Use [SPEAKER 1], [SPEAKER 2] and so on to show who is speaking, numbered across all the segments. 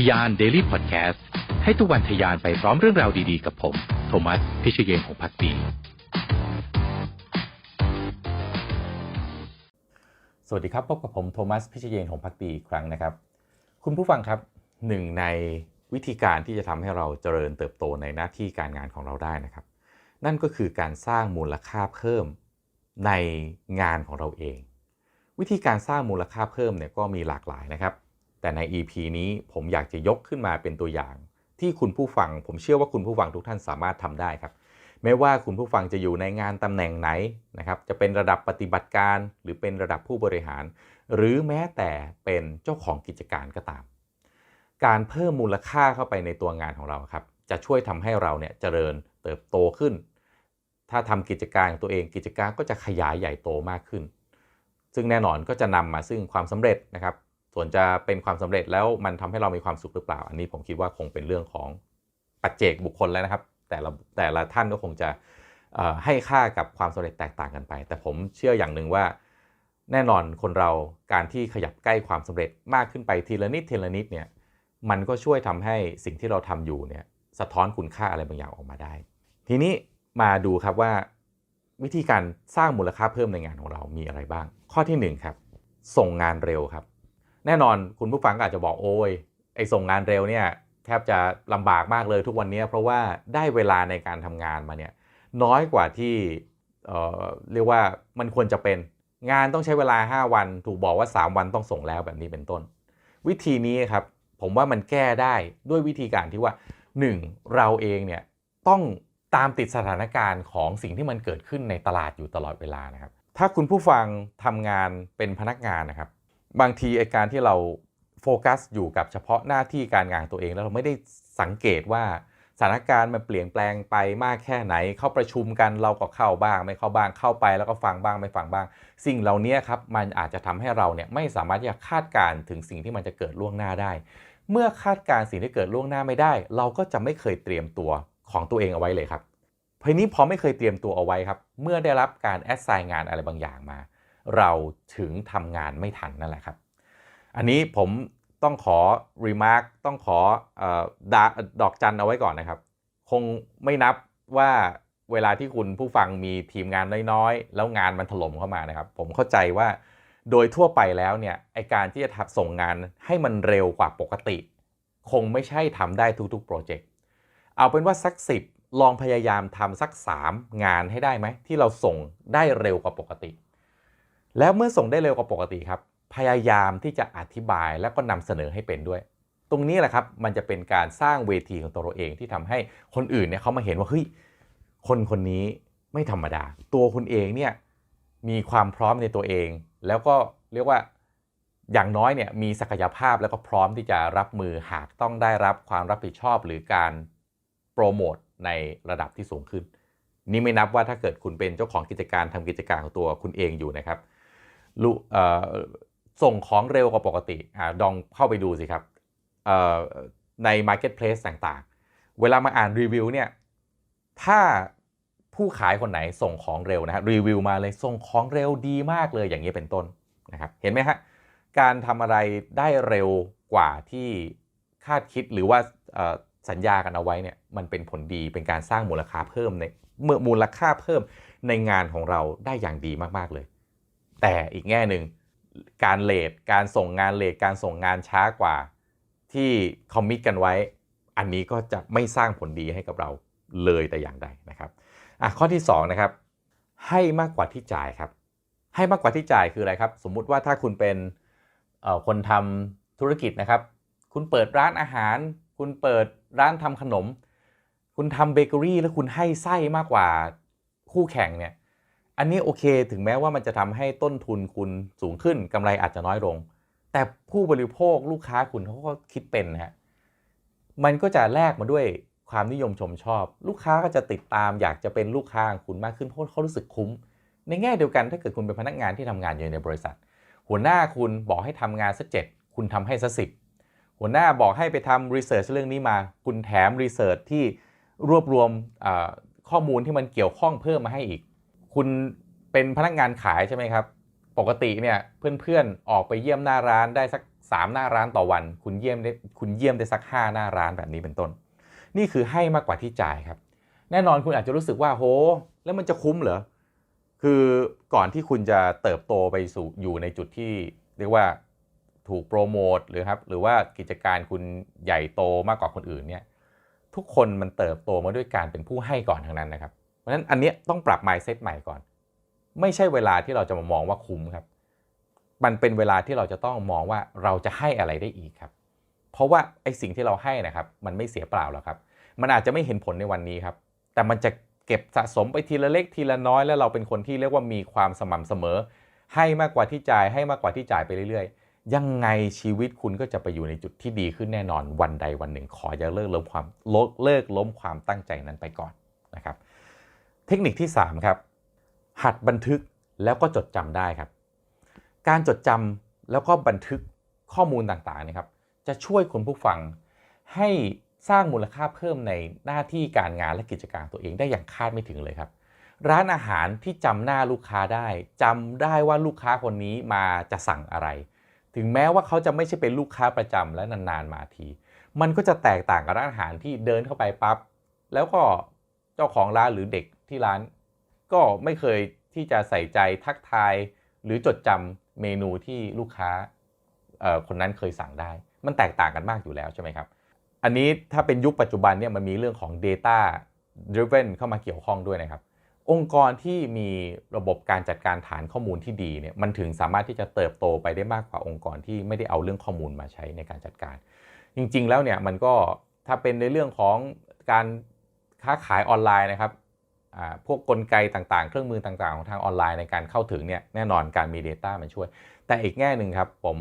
[SPEAKER 1] ทยาน Daily Podcast ให้ทุกวันทยานไปพร้อมเรื่องราวดีๆ กับผม โทมัส พิเชยเยนของพักดี
[SPEAKER 2] สวัสดีครับ พบกับผมโทมัส พิชเยนของพักดีอีกครั้งนะครับ คุณผู้ฟังครับหนึ่งในวิธีการที่จะทำให้เราเจริญเติบโตในหน้าที่การงานของเราได้นะครับ นั่นก็คือการสร้างมูลค่าเพิ่มในงานของเราเอง วิธีการสร้างมูลค่าเพิ่มเนี่ยก็มีหลากหลายนะครับ แต่ใน EP นี้ผมอยากจะยกขึ้นมาเป็นตัวอย่าง ที่คุณผู้ฟังผมเชื่อว่าคุณผู้ฟังทุกท่านสามารถทำได้ครับไม่ว่าคุณผู้ฟังจะอยู่ในงานตำแหน่งไหนนะครับจะเป็นระดับปฏิบัติการ หรือเป็นระดับผู้บริหาร หรือแม้แต่เป็นเจ้าของกิจการก็ตาม การเพิ่มมูลค่าเข้าไปในตัวงานของเราครับจะช่วยทำให้เราเนี่ยเจริญเติบโตขึ้น ถ้าทำกิจการของตัวเองกิจการก็จะขยายใหญ่โตมากขึ้น ซึ่งแน่นอนก็จะนำมาซึ่งความสำเร็จนะครับ ส่วนจะเป็นความสำเร็จแล้วมันทำให้เรามีความสุขหรือเปล่า อันนี้ผมคิดว่าคงเป็นเรื่องของปัจเจกบุคคลแล้วนะครับ แต่ละแต่ละท่านก็คงจะให้ค่ากับความสำเร็จแตกต่างกันไป แต่ผมเชื่ออย่างหนึ่งว่าแน่นอนคนเราการที่ขยับใกล้ความสำเร็จมากขึ้นไปทีละนิดทีละนิดเนี่ยมันก็ช่วยทำให้สิ่งที่เราทำอยู่เนี่ยสะท้อนคุณค่าอะไรบางอย่างออกมาได้ ทีนี้มาดูครับว่า วิธีการสร้างมูลค่าเพิ่มในงานของเรามีอะไรบ้าง ข้อที่หนึ่งครับส่งงานเร็วครับ แน่นอนคุณผู้ฟังก็อาจจะบอกโอ้ยไอส่งงานเร็วเนี่ยแทบจะลำบากมากเลยทุกวันนี้เพราะว่าได้เวลาในการทำงานมาเนี่ยน้อยกว่าที่เออเรียกว่ามันควรจะเป็นงานต้องใช้เวลา 5 วัน ถูกบอกว่า 3 วันต้องส่งแล้วแบบนี้เป็นต้น วิธีนี้ครับผมว่ามันแก้ได้ด้วยวิธีการที่ว่า 1. เราเองเนี่ยต้องตามติดสถานการณ์ของสิ่งที่มันเกิดขึ้นในตลาดอยู่ตลอดเวลานะครับ ถ้าคุณผู้ฟังทำงานเป็นพนักงานนะครับ บางทีไอการที่เราโฟกัสอยู่กับเฉพาะหน้าที่การงานตัวเอง แล้วเราไม่ได้สังเกตว่าสถานการณ์มันเปลี่ยนแปลงไปมากแค่ไหน เข้าประชุมกันเราก็เข้าบ้าง ไม่เข้าบ้างเข้าไปแล้วก็ฟังบ้างไม่ฟังบ้าง สิ่งเหล่านี้ครับมันอาจจะทำให้เราเนี่ยไม่สามารถที่จะคาดการณ์ถึงสิ่งที่มันจะเกิดล่วงหน้าได้ เมื่อคาดการณ์สิ่งที่เกิดล่วงหน้าไม่ได้ เราก็จะไม่เคยเตรียมตัวของตัวเองเอาไว้เลยครับเพราะนี้พอไม่เคยเตรียมตัวเอาไว้ครับ เมื่อได้รับการแอดไซน์งานอะไรบางอย่างมา เราถึงทำงานไม่ทันนั่นแหละครับ อันนี้ผมต้องขอ remark ต้องขออดดอกจันเอาไว้ก่อนนะครับ คงไม่นับว่าเวลาที่คุณผู้ฟังมีทีมงานน้อยๆ แล้วงานมันถล่มเข้ามานะครับ ผมเข้าใจว่าโดยทั่วไปแล้วเนี่ยไอการที่จะส่งงานให้มันเร็วกว่าปกติ คงไม่ใช่ทำได้ทุกๆโปรเจกต์เอาเป็นว่าสักสิบลองพยายามทำสัก 3 งานให้ได้ไหม ที่เราส่งได้เร็วกว่าปกติ แล้วเมื่อส่งได้เร็วกว่าปกติครับ พยายามที่จะอธิบายแล้วก็นำเสนอให้เป็นด้วย ตรงนี้แหละครับมันจะเป็นการสร้างเวทีของตัวเราเองที่ทำให้คนอื่นเนี่ยเขามาเห็นว่าเฮ้ยคนคนนี้ไม่ธรรมดา ตัวคุณเองเนี่ยมีความพร้อมในตัวเอง แล้วก็เรียกว่าอย่างน้อยเนี่ยมีศักยภาพแล้วก็พร้อมที่จะรับมือหากต้องได้รับความรับผิดชอบหรือการโปรโมทในระดับที่สูงขึ้น นี่ไม่นับว่าถ้าเกิดคุณเป็นเจ้าของกิจการทำกิจการของตัวคุณเองอยู่นะครับ ส่งของเร็วกว่าปกติอ่าลองเข้าไปดูสิครับใน Marketplace ต่างๆ เวลามาอ่านรีวิวเนี่ยถ้าผู้ขายคนไหนส่งของเร็วนะฮะรีวิวมาเลยส่งของเร็วดีมากเลยอย่างนี้เป็นต้นนะครับเห็นไหมฮะการทำอะไรได้เร็วกว่าที่คาดคิดหรือว่าสัญญากันเอาไว้เนี่ยมันเป็นผลดีเป็นการสร้างมูลค่าเพิ่มในเมื่อมูลค่าเพิ่มในงานของเราได้อย่างดีมากๆเลย แต่อีกแง่หนึ่งการเลทการส่งงานเลทการส่งงานช้ากว่า ที่คอมมิตกันไว้ อันนี้ก็จะไม่สร้างผลดีให้กับเราเลยแต่อย่างใดนะครับอะข้อที่2นะครับให้มากกว่าที่จ่ายครับ ให้มากกว่าที่จ่ายคืออะไรครับ สมมุติว่าถ้าคุณเป็นคนทำธุรกิจนะครับ คุณเปิดร้านอาหาร คุณเปิดร้านทำขนม คุณทำเบเกอรี่แล้วคุณให้ไส้มากกว่าคู่แข่งเนี่ย อันนี้โอเคถึงแม้ว่ามันจะทำให้ต้นทุนคุณสูงขึ้นกำไรอาจจะน้อยลง แต่ผู้บริโภคลูกค้าคุณเขาก็คิดเป็นฮะมันก็จะแลกมาด้วยความนิยมชมชอบ ลูกค้าก็จะติดตามอยากจะเป็นลูกค้าของคุณมากขึ้นเพราะเขารู้สึกคุ้ม ในแง่เดียวกันถ้าเกิดคุณเป็นพนักงานที่ทำงานอยู่ในบริษัท หัวหน้าคุณบอกให้ทำงานสักเจ็ดคุณทำให้สักสิบหัวหน้าบอกให้ไปทำรีเสิร์ชเรื่องนี้มา คุณแถมรีเสิร์ชที่รวบรวมข้อมูลที่มันเกี่ยวข้องเพิ่มมาให้อีก คุณเป็นพนักงานขายใช่ไหมครับ ปกติเนี่ยเพื่อนๆออกไปเยี่ยมหน้าร้านได้สัก 3 หน้าร้านต่อวัน คุณเยี่ยมได้คุณเยี่ยมได้สัก 5 หน้าร้านแบบนี้เป็นต้น นี่คือให้มากกว่าที่จ่ายครับ แน่นอนคุณอาจจะรู้สึกว่าโห แล้วมันจะคุ้มเหรอคือก่อนที่คุณจะเติบโตไปสู่อยู่ในจุดที่เรียกว่าถูกโปรโมทหรือครับหรือว่ากิจการคุณใหญ่โตมากกว่าคนอื่นเนี่ยทุกคนมันเติบโตมาด้วยการเป็นผู้ให้ก่อนทั้งนั้นนะครับ เพราะฉะนั้นอันนี้ต้องปรับ mindset ใหม่ก่อน ไม่ใช่เวลาที่เราจะมามองว่าคุ้มครับ มันเป็นเวลาที่เราจะต้องมองว่าเราจะให้อะไรได้อีกครับ เพราะว่าไอ้สิ่งที่เราให้นะครับ มันไม่เสียเปล่าหรอกครับ มันอาจจะไม่เห็นผลในวันนี้ครับ แต่มันจะเก็บสะสมไปทีละเล็กทีละน้อย แล้วเราเป็นคนที่เรียกว่ามีความสม่ำเสมอ ให้มากกว่าที่จ่ายให้มากกว่าที่จ่ายไปเรื่อยๆ ยังไงชีวิตคุณก็จะไปอยู่ในจุดที่ดีขึ้นแน่นอนวันใดวันหนึ่ง ขออย่าเลิกล้มความลดเลิกล้มความตั้งใจนั้นไปก่อนนะครับ เทคนิคที่ 3 ครับ หัดบันทึกแล้วก็จดจำได้ครับ การจดจำแล้วก็บันทึกข้อมูลต่างๆนะครับ จะช่วยคนผู้ฟังให้สร้างมูลค่าเพิ่มในหน้าที่การงานและกิจการตัวเองได้อย่างคาดไม่ถึงเลยครับ ร้านอาหารที่จำหน้าลูกค้าได้จำได้ว่าลูกค้าคนนี้มาจะสั่งอะไร ถึงแม้ว่าเขาจะไม่ใช่เป็นลูกค้าประจำและนานๆมาที มันก็จะแตกต่างกับร้านอาหารที่เดินเข้าไปปั๊บแล้วก็เจ้าของร้านหรือเด็ก ที่ร้าน ก็ไม่เคยที่จะใส่ใจทักทาย หรือจดจำเมนูที่ลูกค้าคนนั้นเคยสั่งได้ มันแตกต่างกันมากอยู่แล้วใช่ไหมครับ อันนี้ถ้าเป็นยุคปัจจุบันเนี่ยมันมีเรื่องของ Data Driven เข้ามาเกี่ยวข้องด้วยนะครับ องค์กรที่มีระบบการจัดการฐานข้อมูลที่ดีเนี่ยมันถึงสามารถที่จะเติบโตไปได้มากกว่าองค์กรที่ไม่ได้เอาเรื่องข้อมูลมาใช้ในการจัดการ จริง ๆ แล้วเนี่ยมันก็ถ้าเป็นในเรื่องของการค้าขายออนไลน์นะครับ พวกกลไกต่างๆ เครื่องมือต่างๆ ของทางออนไลน์ในการเข้าถึงเนี่ยแน่นอนการมี Data มันช่วย แต่อีกแง่หนึ่งครับผม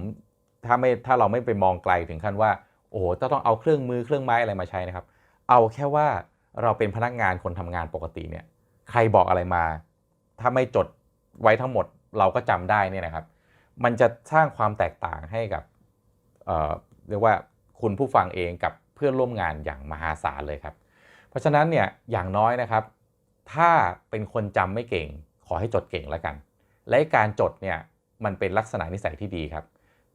[SPEAKER 2] ถ้าไม่ถ้าเราไม่ไปมองไกลถึงขั้นว่าโอ้โหจะต้องเอาเครื่องมือเครื่องไม้อะไรมาใช้นะครับ เอาแค่ว่าเราเป็นพนักงานคนทำงานปกติเนี่ยใครบอกอะไรมา ถ้าไม่จดไว้ทั้งหมดเราก็จำได้เนี่ยนะครับ มันจะสร้างความแตกต่างให้กับเเรียกว่าคุณผู้ฟังเองกับเพื่อนร่วมงานอย่างมหาศาลเลยครับ เพราะฉะนั้นเนี่ยอย่างน้อยนะครับ ถ้าเป็นคนจำไม่เก่ง ขอให้จดเก่งแล้วกัน และการจดเนี่ยมันเป็นลักษณะนิสัยที่ดีครับ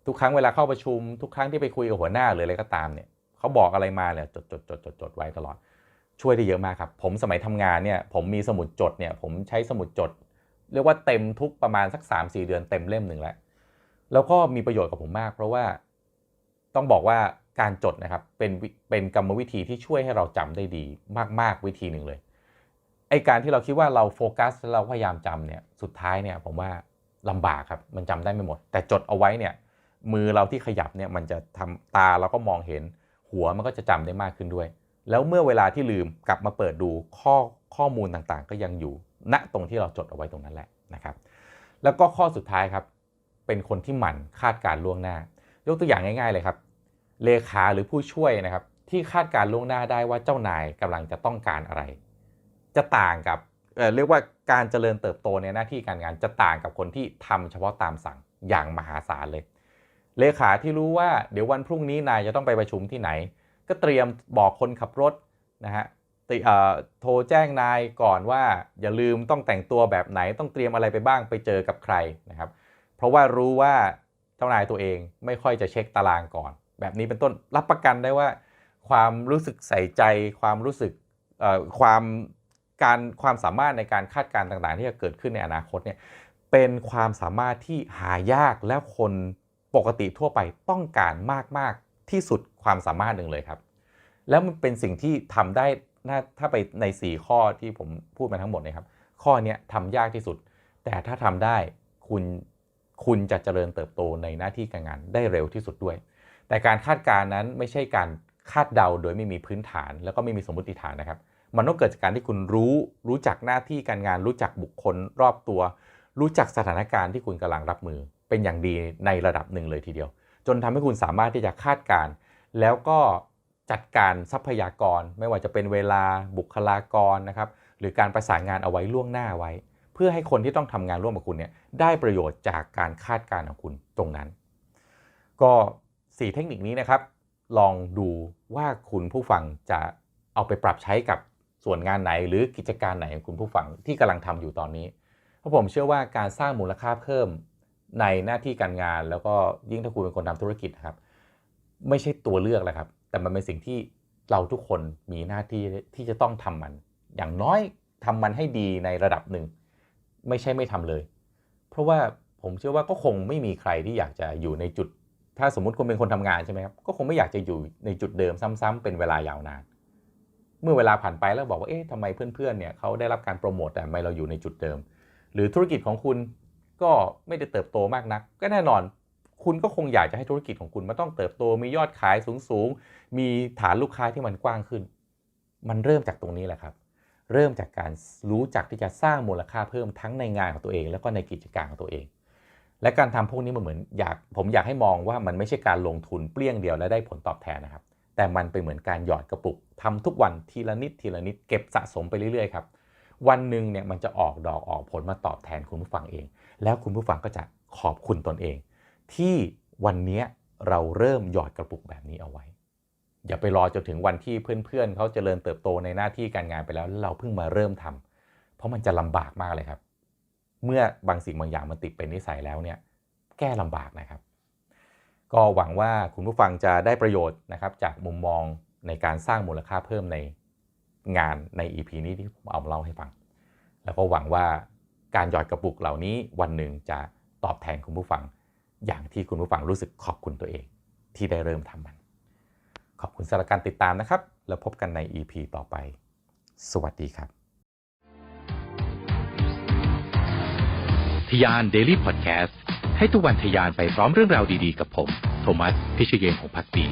[SPEAKER 2] ทุกครั้งเวลาเข้าประชุม ทุกครั้งที่ไปคุยกับหัวหน้าหรืออะไรก็ตามเนี่ยเขาบอกอะไรมาเนี่ยจดจดจดจดจดไว้ตลอด ช่วยได้เยอะมากครับ ผมสมัยทำงานเนี่ยผมมีสมุดจดเนี่ยผมใช้สมุดจด เรียกว่าเต็มทุกประมาณสัก 3-4 เดือนเต็มเล่มหนึ่งแล้วแล้วก็มีประโยชน์กับผมมาก เพราะว่าต้องบอกว่าการจดนะครับเป็นเป็นกรรมวิธีที่ช่วยให้เราจำได้ดีมาก ๆ วิธีหนึ่งเลย ไอการที่เราคิดว่าเราโฟกัสแล้วเราพยายามจำเนี่ยสุดท้ายเนี่ยผมว่าลำบากครับมันจำได้ไม่หมด แต่จดเอาไว้เนี่ยมือเราที่ขยับเนี่ยมันจะทำตาเราก็มองเห็น หัวมันก็จะจำได้มากขึ้นด้วย แล้วเมื่อเวลาที่ลืมกลับมาเปิดดูข้อข้อมูลต่างๆ ก็ยังอยู่ณตรงที่เราจดเอาไว้ตรงนั้นแหละนะครับ แล้วก็ข้อสุดท้ายครับ เป็นคนที่หมั่นคาดการล่วงหน้า ยกตัวอย่างง่าย ๆ เลยครับ เลขาหรือผู้ช่วยนะครับ ที่คาดการล่วงหน้าได้ว่าเจ้านายกำลังจะต้องการอะไร จะต่างกับเเรียกว่าการเจริญเติบโตในหน้าที่การงานจะต่างกับคนที่ทำเฉพาะตามสั่งอย่างมหาศาลเลย เลขาที่รู้ว่าเดี๋ยววันพรุ่งนี้นายจะต้องไปประชุมที่ไหน ก็เตรียมบอกคนขับรถนะฮะโทรแจ้งนายก่อนว่าอย่าลืมต้องแต่งตัวแบบไหนต้องเตรียมอะไรไปบ้างไปเจอกับใครนะครับ เพราะว่ารู้ว่าเจ้านายตัวเองไม่ค่อยจะเช็คตารางก่อน แบบนี้เป็นต้นรับประกันได้ว่า ความรู้สึกใส่ใจ ความรู้สึกความ การความสามารถในการคาดการณ์ต่างๆ ที่จะเกิดขึ้นในอนาคตเนี่ยเป็นความสามารถที่หายากและคนปกติทั่วไปต้องการมากๆที่สุดความสามารถหนึ่งเลยครับ แล้วมันเป็นสิ่งที่ทำได้น่าถ้าไปใน 4 ข้อที่ผมพูดมาทั้งหมดนยครับ ข้อเนี้ยทำยากที่สุด แต่ถ้าทำได้คุณคุณจะเจริญเติบโตในหน้าที่การงานได้เร็วที่สุดด้วย แต่การคาดการณ์นั้นไม่ใช่การคาดเดาโดยไม่มีพื้นฐาน แล้วก็ไม่มีสมมติฐานนะครับ มันต้องเกิดจากการที่คุณรู้รู้จักหน้าที่การงาน รู้จักบุคคลรอบตัว รู้จักสถานการณ์ที่คุณกำลังรับมือ เป็นอย่างดีในระดับหนึ่งเลยทีเดียว จนทำให้คุณสามารถที่จะคาดการ แล้วก็จัดการทรัพยากร ไม่ว่าจะเป็นเวลาบุคลากรนะครับหรือการประสานงานเอาไว้ล่วงหน้าไว้ เพื่อให้คนที่ต้องทำงานร่วมกับคุณเนี่ยได้ประโยชน์จากการคาดการณ์ของคุณตรงนั้น ก็ 4 เทคนิคนี้นะครับ ลองดูว่าคุณผู้ฟังจะเอาไปปรับใช้กับ ส่วนงานไหนหรือกิจการไหนของคุณผู้ฟังที่กำลังทำอยู่ตอนนี้ เพราะผมเชื่อว่าการสร้างมูลค่าเพิ่มในหน้าที่การงาน แล้วก็ยิ่งถ้าคุณเป็นคนทำธุรกิจนะครับ ไม่ใช่ตัวเลือกแล้วครับ แต่มันเป็นสิ่งที่เราทุกคนมีหน้าที่ที่จะต้องทำมัน อย่างน้อยทำมันให้ดีในระดับหนึ่ง ไม่ใช่ไม่ทำเลย เพราะว่าผมเชื่อว่าก็คงไม่มีใครที่อยากจะอยู่ในจุด ถ้าสมมติคุณเป็นคนทำงานใช่ไหมครับก็คงไม่อยากจะอยู่ในจุดเดิมซ้ำๆเป็นเวลายาวนาน เมื่อเวลาผ่านไปแล้วบอกว่าเอ๊ะทำไมเพื่อนๆเนี่ยเขาได้รับการโปรโมทแต่ทำไมเราอยู่ในจุดเดิม หรือธุรกิจของคุณก็ไม่ได้เติบโตมากนัก ก็แน่นอนคุณก็คงอยากจะให้ธุรกิจของคุณมันต้องเติบโตมียอดขายสูงๆ มีฐานลูกค้าที่มันกว้างขึ้น มันเริ่มจากตรงนี้แหละครับ เริ่มจากการรู้จักที่จะสร้างมูลค่าเพิ่มทั้งในงานของตัวเอง แล้วก็ในกิจการของตัวเอง และการทำพวกนี้มันเหมือนอยากผมอยากให้มองว่ามันไม่ใช่การลงทุนเปรี้ยงเดียวและได้ผลตอบแทนนะครับ แต่มันเป็นเหมือนการหยอดกระปุกทำทุกวันทีละนิดทีละนิดเก็บสะสมไปเรื่อยๆครับวันหนึ่งเนี่ยมันจะออกดอกออกผลมาตอบแทนคุณผู้ฟังเอง แล้วคุณผู้ฟังก็จะขอบคุณตนเอง ที่วันนี้เราเริ่มหยอดกระปุกแบบนี้เอาไว้ อย่าไปรอจนถึงวันที่เพื่อนๆเขาเจริญเติบโตในหน้าที่การงานไปแล้วแล้วเราเพิ่งมาเริ่มทำเพราะมันจะลำบากมากเลยครับ เมื่อบางสิ่งบางอย่างมันติดเป็นนิสัยแล้วเนี่ยแก้ลำบากนะครับ ก็หวังว่าคุณผู้ฟังจะได้ประโยชน์นะครับจากมุมมองในการสร้างมูลค่าเพิ่มในงานใน EP นี้ที่ผมเอามาเล่าให้ฟัง แล้วก็หวังว่าการหยอดกระปุกเหล่านี้วันหนึ่งจะตอบแทนคุณผู้ฟัง อย่างที่คุณผู้ฟังรู้สึกขอบคุณตัวเอง ที่ได้เริ่มทำมัน ขอบคุณสำหรับการติดตามนะครับ แล้วพบกันใน EP ต่อไป สวัสดีครับ
[SPEAKER 1] ทยาน Daily Podcast ให้ทุกวันทยานไปพร้อมเรื่องราวดีๆ กับผม โทมัส พิเชยเยนของพักดี